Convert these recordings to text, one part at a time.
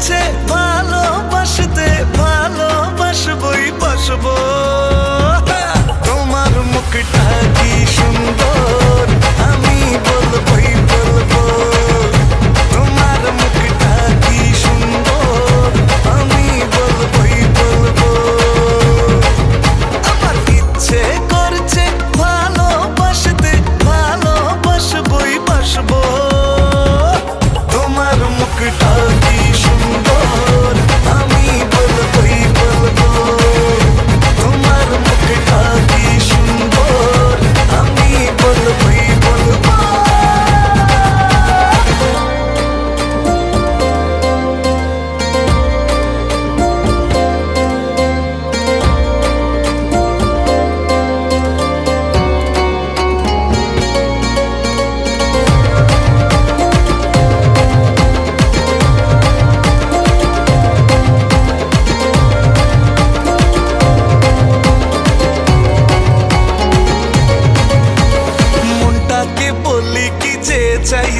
take my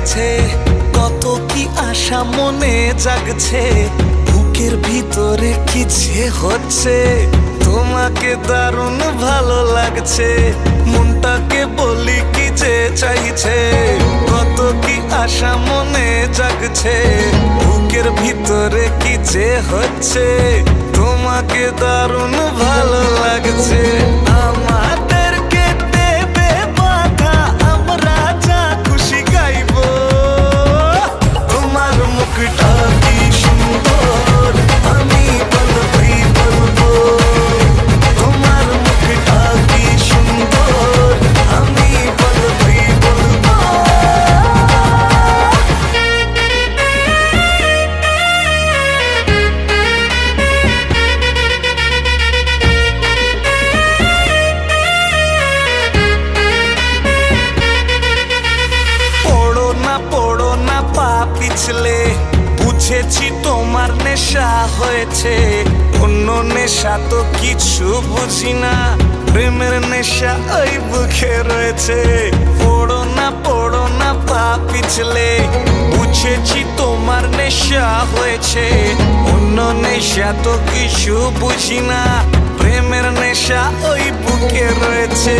লাগছে কত কি আশা মনে জাগছে। বুকের ভিতরে কি যে হচ্ছে। তোমাকে দারুণ ভালো লাগছে। মনটাকে বলি কি যে চাইছে। কত কি আশা মনে জাগছে। বুকের ভিতরে কি যে হচ্ছে। তোমাকে দারুণ পিছলে বুঝেছি তোমার নেশা হয়েছে। অন্য নেশা তো কিছু বুঝি না। প্রেমের নেশা ওই বুকে রয়েছে। পড়ো না পড়ো না, পা পিছলে। বুঝেছি তোমার নেশা হয়েছে। অন্য নেশা তো কিছু বুঝি না। প্রেমের নেশা ওই বুকে রয়েছে।